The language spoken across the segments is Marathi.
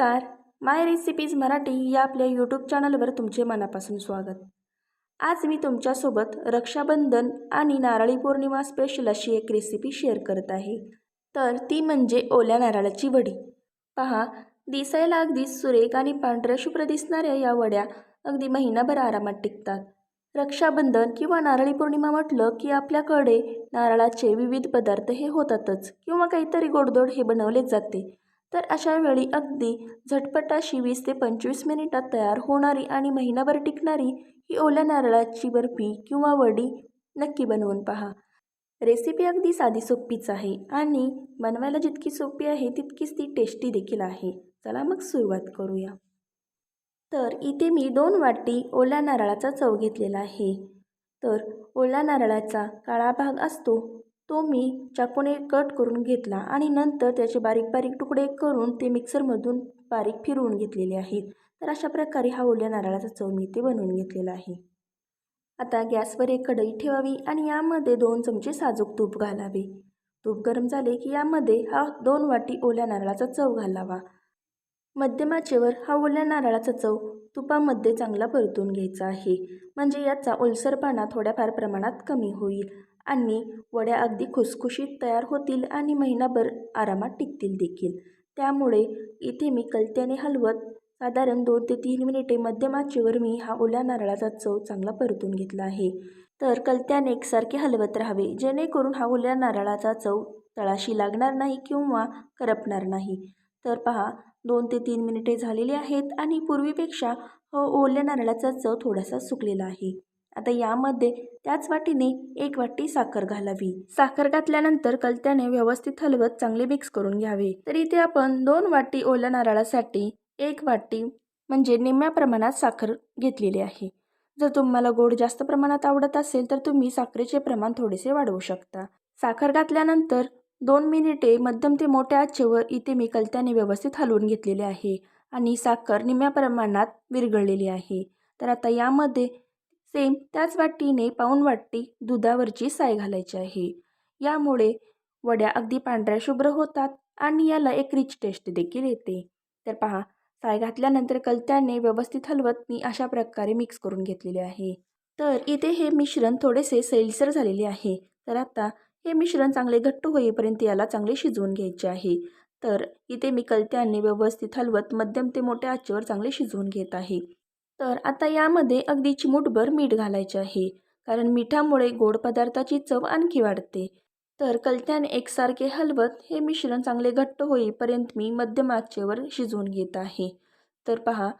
नमस्कार. माय रेसिपीज मराठी या आपल्या यूट्यूब चॅनलवर तुमचे मनापासून स्वागत. आज मी तुमच्यासोबत रक्षाबंधन आणि नारळी पौर्णिमा स्पेशल अशी एक रेसिपी शेअर करत आहे. तर ती म्हणजे ओल्या नारळाची वडी. पहा दिसायला अगदी सुरेख आणि पांढऱ्या शुभ्र दिसणाऱ्या या वड्या अगदी महिनाभर आरामात टिकतात. रक्षाबंधन किंवा नारळी पौर्णिमा म्हटलं की आपल्याकडे नारळाचे विविध पदार्थ हे होतातच किंवा काहीतरी गोडधोड हे बनवलेच जाते. तर अशा वेळी अगदी झटपट अशी वीस ते पंचवीस मिनिटात तयार होणारी आणि महिनाभर टिकणारी ही ओल्या नारळाची बर्फी किंवा वडी नक्की बनवून पहा. रेसिपी अगदी साधी सोपीच आहे आणि बनवायला जितकी सोपी आहे तितकीच ती टेस्टी देखील आहे. चला मग सुरुवात करूया. तर इथे मी दोन वाटी ओल्या नारळाचा चव घेतलेला आहे. तर ओल्या नारळाचा काळा भाग असतो तो मी चाकूने कट करून घेतला आणि नंतर त्याचे बारीक बारीक तुकडे करून ते मिक्सरमधून बारीक फिरवून घेतलेले आहेत. तर अशा प्रकारे हा ओल्या नारळाचा चव मी ते बनवून घेतलेला आहे. आता गॅसवर एक कढई ठेवावी आणि यामध्ये दोन चमचे साजूक तूप घालावे. तूप गरम झाले की यामध्ये हा दोन वाटी ओल्या नारळाचा चव घालावा. मध्यमाचेवर हा ओल्या नारळाचा चव तुपामध्ये चांगला परतून घ्यायचा आहे. म्हणजे याचा ओलसरपणा थोड्याफार प्रमाणात कमी होईल. आणि वड्या अगदी खुसखुशीत तयार होतील आणि महिनाभर आरामात टिकतील देखील. त्यामुळे इथे मी कलत्याने हलवत साधारण दोन ते तीन मिनिटे मध्यम आचेवर मी हा ओल्या नारळाचा चव चांगला परतून घेतला आहे. तर कलत्याने एकसारखे हलवत राहावे जेणेकरून हा ओल्या नारळाचा चव तळाशी लागणार नाही किंवा करपणार नाही. तर पहा दोन ते तीन मिनिटे झालेली आहेत आणि पूर्वीपेक्षा ओल्या नारळाचा चव थोडासा सुकलेला आहे. आता यामध्ये त्याच वाटीने एक वाटी साखर घालावी. साखर घातल्यानंतर कलत्याने व्यवस्थित हलवत चांगले मिक्स करून घ्यावे. तर इथे आपण दोन वाटी ओल्या नारळासाठी एक वाटी म्हणजे निम्म्या प्रमाणात साखर घेतलेली आहे. जर तुम्हाला गोड जास्त प्रमाणात आवडत असेल तर तुम्ही साखरेचे प्रमाण थोडेसे वाढवू शकता. साखर घातल्यानंतर दोन मिनिटे मध्यम ते मोठ्या आचेवर इथे मी कलत्याने व्यवस्थित हलवून घेतलेले आहे आणि साखर निम्म्या प्रमाणात विरघळलेली आहे. तर आता यामध्ये सेम त्याच वाटीने पाऊण वाटी दुधावरची साय घालायची आहे. यामुळे वड्या अगदी पांढऱ्या शुभ्र होतात आणि याला एक रिच टेस्ट देखील येते. तर पहा साय घातल्यानंतर कलत्याने व्यवस्थित हलवत मी अशा प्रकारे मिक्स करून घेतलेले आहे. तर इथे हे मिश्रण थोडेसे सैलसर झालेले आहे. तर आता हे मिश्रण चांगले घट्ट होईपर्यंत याला चांगले शिजवून घ्यायचे आहे. तर इथे मी कलत्याने व्यवस्थित हलवत मध्यम ते मोठ्या आचेवर चांगले शिजवून घेत आहे. तर आता यामध्ये अगदी चिमूटभर मीठ घालायचे आहे. कारण मिठामुळे गोड पदार्थाची चव आणखी वाढते. तर कलत्याने एकसारखे हलवत हे मिश्रण चांगले घट्ट होईपर्यंत मी मध्यम आचेवर शिजवून घेत आहे. तर पहा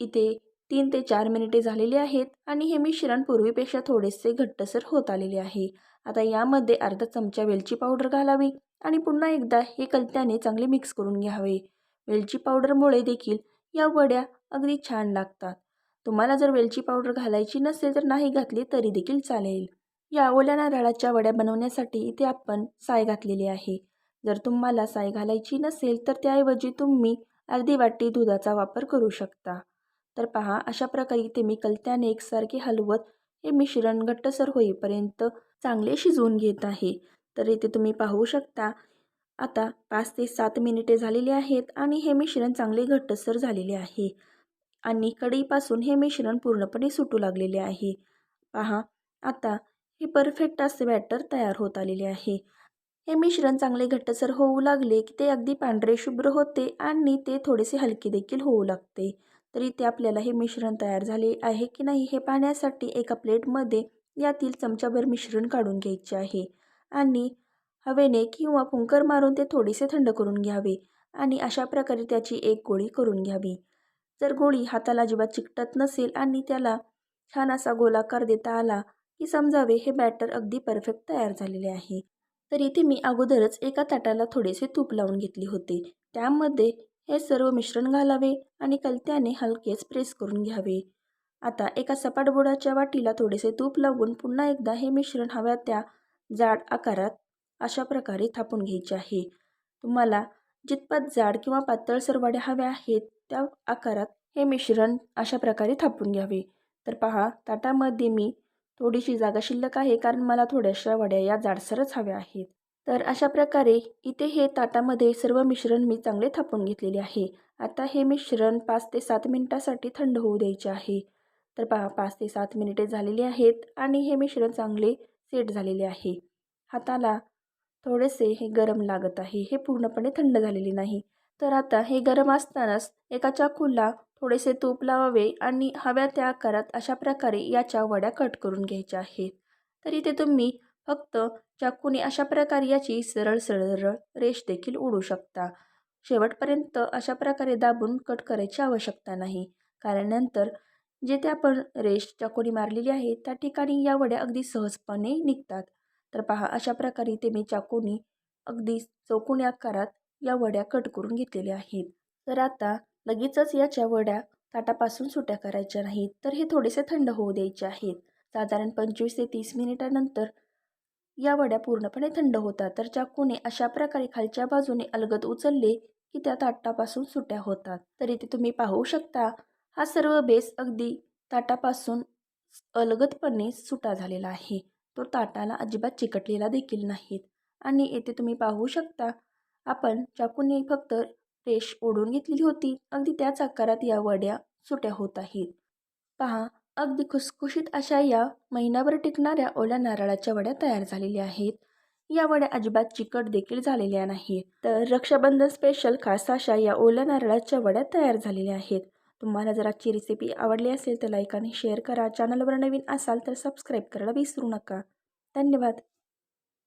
इथे तीन ते चार मिनिटे झालेली आहेत आणि हे मिश्रण पूर्वीपेक्षा थोडेसे घट्टसर होत आलेले आहे. आता यामध्ये अर्धा चमचा वेलची पावडर घालावी आणि पुन्हा एकदा हे कलत्याने चांगले मिक्स करून घ्यावे. वेलची पावडरमुळे देखील या वड्या अगदी छान लागतात. तुम्हाला जर वेलची पावडर घालायची नसेल तर नाही घातली तरी देखील चालेल. या ओल्या नारळाच्या वड्या बनवण्यासाठी इथे आपण साय घातलेली आहे. जर तुम्हाला साय घालायची नसेल तर त्याऐवजी तुम्ही अर्धी वाटी दुधाचा वापर करू शकता. तर पहा अशा प्रकारे इथे मी कलत्याने एकसारखे हलवत हे मिश्रण घट्टसर होईपर्यंत चांगले शिजवून घेत आहे. तर इथे तुम्ही पाहू शकता आता पाच ते सात मिनिटे झालेली आहेत आणि हे मिश्रण चांगले घट्टसर झालेले आहे. आणि कढईपासून हे मिश्रण पूर्णपणे सुटू लागलेले आहे. पहा आता हे परफेक्ट असे बॅटर तयार होत आलेले आहे. हे मिश्रण चांगले घट्टसर होऊ लागले की ते अगदी पांढरे शुभ्र होते आणि ते थोडेसे हलके देखील होऊ लागते. तर इथे आपल्याला हे मिश्रण तयार झाले आहे की नाही हे पाहण्यासाठी एका प्लेटमध्ये यातील चमचाभर मिश्रण काढून घ्यायचे आहे आणि हवेने किंवा फुंकर मारून ते थोडेसे थंड करून घ्यावे आणि अशा प्रकारे त्याची एक गोळी करून घ्यावी. जर गोळी हाताला अजिबात चिकटत नसेल आणि त्याला छान असा गोलाकार देता आला की समजावे हे बॅटर अगदी परफेक्ट तयार झालेले आहे. तर इथे मी अगोदरच एका ताटाला थोडेसे तूप लावून घेतले होते. त्यामध्ये हे सर्व मिश्रण घालावे आणि कलत्याने हलकेच प्रेस करून घ्यावे. आता एका सपाट बोडाच्या वाटीला थोडेसे तूप लावून पुन्हा एकदा हे मिश्रण हव्या त्या जाड आकारात अशा प्रकारे थापून घ्यायचे आहे. तुम्हाला जितपत जाड किंवा पातळसर वड्या हव्या आहेत त्या आकारात हे मिश्रण अशा प्रकारे थापून घ्यावे. तर पहा ताटामध्ये मी थोडीशी जागा शिल्लक आहे कारण मला थोड्याशा वड्या या जाडसरच हव्या आहेत. तर अशा प्रकारे इथे हे ताटामध्ये सर्व मिश्रण मी चांगले थापून घेतलेले आहे. आता हे मिश्रण पाच ते सात मिनिटासाठी थंड होऊ द्यायचे आहे. तर पहा पाच ते सात मिनिटे झालेली आहेत आणि हे मिश्रण चांगले सेट झालेले आहे. हाताला थोडेसे हे गरम लागत आहे. हे पूर्णपणे थंड झालेले नाही. तर आता हे गरम असतानाच एका चाकूला थोडेसे तूप लावावे आणि हव्या त्या आकारात अशा प्रकारे याच्या वड्या कट करून घ्यायच्या आहेत. तर इथे तुम्ही फक्त चाकूने अशा प्रकारे याची सरळ सरळ रेष देखील ओढू शकता. शेवटपर्यंत अशा प्रकारे दाबून कट करायची आवश्यकता नाही. कारण नंतर जिथे आपण रेष चाकूने मारलेली आहे त्या ठिकाणी या वड्या अगदी सहजपणे निघतात. तर पहा अशा प्रकारे ते मी चाकूने अगदी चौकोनी आकारात या वड्या कट करून घेतलेल्या आहेत. तर आता लगेचच याच्या वड्या ताटापासून सुट्या करायच्या नाहीत तर हे थोडेसे थंड होऊ द्यायचे आहेत. साधारण पंचवीस ते तीस मिनिटानंतर या वड्या पूर्णपणे थंड होतात. तर चाकूने अशा प्रकारे खालच्या बाजूने अलगद उचलले की त्या ताटापासून सुट्या होतात. तर इथे तुम्ही पाहू शकता हा सर्व बेस अगदी ताटापासून अलगदपणे सुटा झालेला आहे. तो ताटाला अजिबात चिकटलेला देखील नाहीत. आणि येथे तुम्ही पाहू शकता आपण चाकूने फक्त रेष ओढून घेतलेली होती. अगदी त्याच आकारात या वड्या सुट्या होत आहेत. पहा अगदी खुसखुशीत अशा या महिनाभर टिकणाऱ्या ओल्या नारळाच्या वड्या तयार झालेल्या आहेत. या वड्या अजिबात चिकट देखील झालेल्या नाहीत. तर रक्षाबंधन स्पेशल खास अशा या ओल्या नारळाच्या वड्या तयार झालेल्या आहेत. तुम्हाला जर आजची रेसिपी आवडली असेल तर लाईक आणि शेअर करा. चॅनलवर नवीन असाल तर सबस्क्राईब करायला विसरू नका. धन्यवाद.